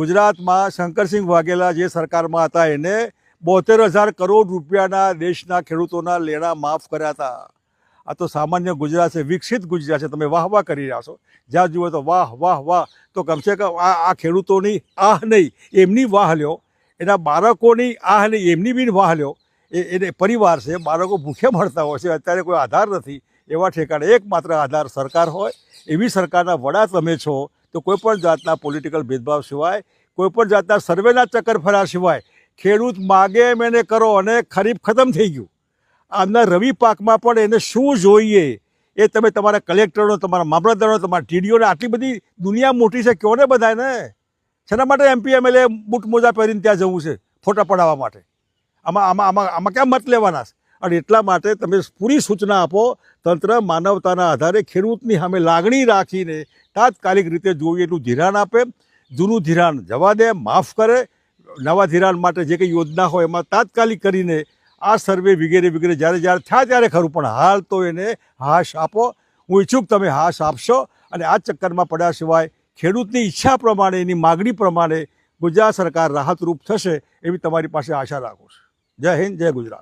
ગુજરાતમાં શંકરસિંહ વાઘેલા જે સરકારમાં હતા, એને બોતેર હજાર કરોડ રૂપિયાના દેશના ખેડૂતોના લેણા માફ કર્યા હતા. આ તો સામાન્ય ગુજરાત છે, વિકસિત ગુજરાત છે, તમે વાહ વાહ કરી રહ્યા છો. જ્યાં જુઓ તો વાહ વાહ વાહ. તો કમસે કમ આ આ ખેડૂતોની આહ નહીં, એમની વાહ લ્યો. એના બાળકોની આહ નહીં, એમની બી વાહ લ્યો. એ, એને પરિવાર છે, બાળકો ભૂખે મળતા હોય છે, અત્યારે કોઈ આધાર નથી. એવા ઠેકાણે એકમાત્ર આધાર સરકાર હોય. એવી સરકારના વડા તમે છો તો કોઈ પણ જાતના પોલિટિકલ ભેદભાવ સિવાય કોઈ પણ જાતના સર્વેના ચક્કર ફર્યા સિવાય, ખેડૂત માગે એમ એને કરો અને ખરીફ ખતમ થઈ ગયું. આમના રવિ પાકમાં પણ એને શું જોઈએ? એ તમે તમારા કલેક્ટરનો તમારા મામલતદારનો, તમારા ટીડીઓને આટલી બધી દુનિયા મોટી છે કહો ને બધાને શેના માટે એમપી એમએલએ બૂટ મોજા પહેરીને ત્યાં જવું છે, ફોટા પડાવવા માટે? આમાં આમાં આમાં આમાં ક્યાં મત લેવાના છે? અને એટલા માટે તમે પૂરી સૂચના આપો, તંત્ર માનવતાના આધારે ખેડૂતની સામે લાગણી રાખીને તાત્કાલિક રીતે જોઈએ એટલું ધિરાણ આપે, જૂનું ધિરાણ જવા દે, માફ કરે, નવા ધિરાણ માટે જે કંઈ યોજના હોય એમાં તાત્કાલિક કરીને આ સર્વે વગેરે વગેરે જ્યારે જ્યારે થયા ત્યારે ખરું, પણ હાલ તો એને હાશ આપો. હું ઈચ્છુક તમે હાશ આપશો અને આ ચક્કરમાં પડ્યા સિવાય ખેડૂતની ઈચ્છા પ્રમાણે, એની માગણી પ્રમાણે ગુજરાત સરકાર રાહતરૂપ થશે એવી તમારી પાસે આશા રાખું છું. જય હિન્દ, જય ગુજરાત.